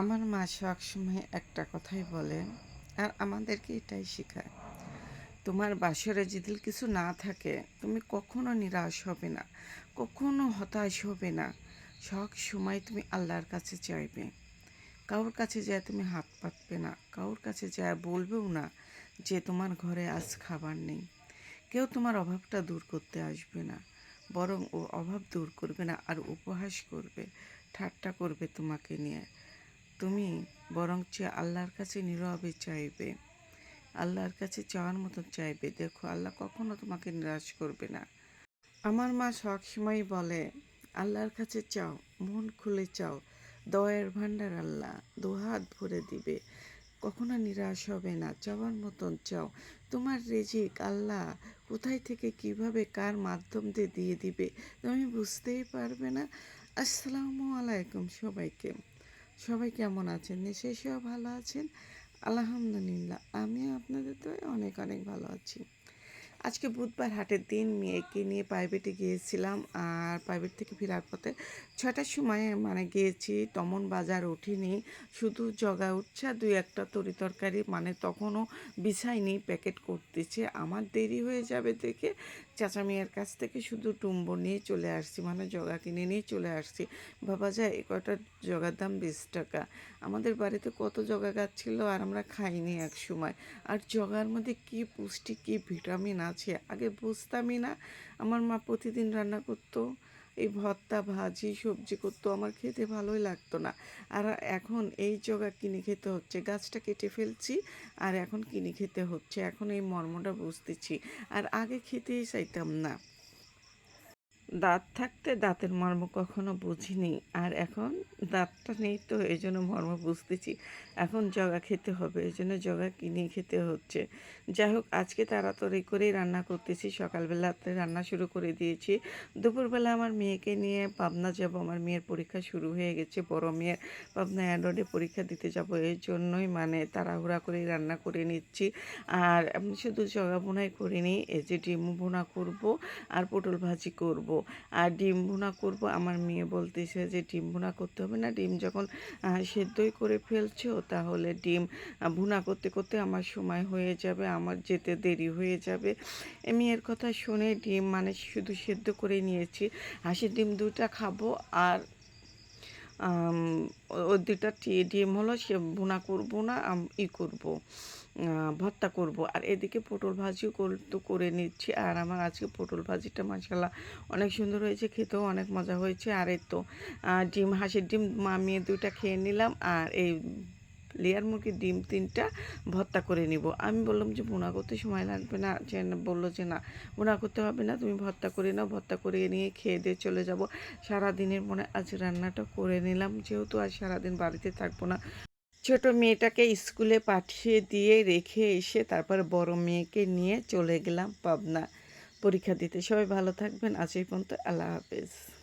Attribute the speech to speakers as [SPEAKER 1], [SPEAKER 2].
[SPEAKER 1] আমার মা সবসময় একটা কথাই বলে, আর আমাদেরকে এটাই শেখায়, তোমার বাসরে যদি কিছু না থাকে, তুমি কখনো নিরাশ হবে না, কখনো হতাশ হবে না। সব সময় তুমি আল্লাহর কাছে চাইবে। কারোর কাছে যায় তুমি হাত পাতবে না, কারোর কাছে যায় বলবেও না যে তোমার ঘরে আজ খাবার নেই। কেউ তোমার অভাবটা দূর করতে আসবে না, বরং ও অভাব দূর করবে না আর উপহাস করবে, ঠাট্টা করবে তোমাকে নিয়ে। তুমি বরঞ্চ আল্লাহর কাছে নীরবে চাইবে, আল্লাহর কাছে চাওয়ার মতো চাইবে। দেখো, আল্লাহ কখনো তোমাকে নিরাশ করবে না। আমার মা সবসময় বলে, আল্লাহর কাছে চাও, মন খুলে চাও। দয়ের ভান্ডার আল্লাহ দুহাত ভরে দিবে। কখনো নিরাশ হবে না, চাওয়ার মতন চাও। তোমার রেজিক আল্লাহ কোথায় থেকে কীভাবে কার মাধ্যম দিয়ে দিয়ে দিবে, তুমি বুঝতেই পারবে না। আসসালামু আলাইকুম সবাইকে। সবাই কেমন আছেন? নিশ্চয়ই ভালো আছেন। আলহামদুলিল্লাহ আমি আপনাদের তো অনেক অনেক ভালো আছি। আজকে বুধবার হাটের দিন, মেয়েকে নিয়ে প্রাইভেটে গিয়েছিলাম আর প্রাইভেট থেকে ফেরার পথে ছটার সময় মানে গিয়েছি, তমন বাজার উঠিনি, শুধু জগা উঠছে দুই একটা তরি তরকারি মানে তখনও বিছাইনি প্যাকেট করতেছে। আমার দেরি হয়ে যাবে দেখে চাচা মেয়ের কাছ থেকে শুধু টুম্বো নিয়ে চলে আসছি মানে জগা কিনে নিয়ে চলে আসছি। বাবা যায়, এ কটা জগার দাম বিশ টাকা। আমাদের বাড়িতে কত জগা গাছ ছিল আর আমরা খাইনি এক সময়। আর জগার মধ্যে কি পুষ্টি, কি ভিটামিন আছে। আগে বুঝতামই না। আমার মা প্রতিদিন রান্না করতো, এই ভর্তা, ভাজি, সবজি করতো। আমার খেতে ভালোই লাগতো না। আর এখন এই জগা কিনে খেতে হচ্ছে। গাছটা কেটে ফেলছি, আর এখন কিনে খেতে হচ্ছে। এখন এই মর্মটা বুঝতেছি। আর আগে খেতেই চাইতাম না। দাঁত থাকতে দাঁতের মর্ম কখনো বুঝিনি। আর এখন দাঁতটা নেই তো এই জন্য মর্ম বুঝতেছি। এখন জগা খেতে হবে এই জন্য জগা কিনে খেতে হচ্ছে। যাই হোক, আজকে তাড়াতাড়ি করেই রান্না করতেছি। সকালবেলাতে রান্না শুরু করে দিয়েছি। দুপুরবেলা আমার মেয়েকে নিয়ে পাবনা যাব। আমার মেয়ের পরীক্ষা শুরু হয়ে গেছে। বড় মেয়ের পাবনা অ্যান্ড্রয়েডে পরীক্ষা দিতে যাব। এই জন্যই মানে তাড়াহুড়া করেই রান্না করে নিচ্ছি। আর আমি শুধু জগা বোনাই করিনি, এই যে ডিম বোনা করব আর পটল ভাজি করব। আর ডিম ভুনা করব। আমার মেয়ে বলতেছে যে, ডিম ভুনা করতে হবে না। ডিম যখন সেদ্ধই করে ফেলছো, তাহলে ডিম ভুনা করতে করতে আমার সময় হয়ে যাবে। আমার যেতে দেরি হয়ে যাবে। মেয়ের কথা শুনে ডিম মানে শুধু সেদ্ধ করে নিয়েছি। হাসির ডিম দুটা খাব আর ওই দুইটা ডিম হলো, সে ভুনা করব না ই করব ভর্তা করব। আর এদিকে পটল ভাজিও তো করে নিচ্ছি। আর আমার আজকে পটল ভাজিটা মাসাল্লাহ অনেক সুন্দর হয়েছে, খেতেও অনেক মজা হয়েছে। আর এই তো ডিম, হাঁসের ডিম মামিয়ে দুইটা খেয়ে নিলাম। আর এই লেয়ার মুরগির ডিম তিনটা ভর্তা করে নিব। আমি বললাম যে, বোনা করতে সময় লাগবে না। যে বলল যে, না, বোনা করতে হবে না, তুমি ভর্তা করে নাও, ভর্তা করে নিয়ে খেয়ে দিয়ে চলে যাব। সারাদিনের মনে আজ রান্নাটা করে নিলাম, যেহেতু আজ সারাদিন বাড়িতে থাকব না। ছোট মেয়েটাকে স্কুলে পাঠিয়ে দিয়ে রেখে এসে তারপর বড় মেয়েকে নিয়ে চলে গেলাম পাবনা। পরীক্ষা দিতে। সবাই ভালো থাকবেন। আজ এই পর্যন্ত। আল্লাহ হাফেজ।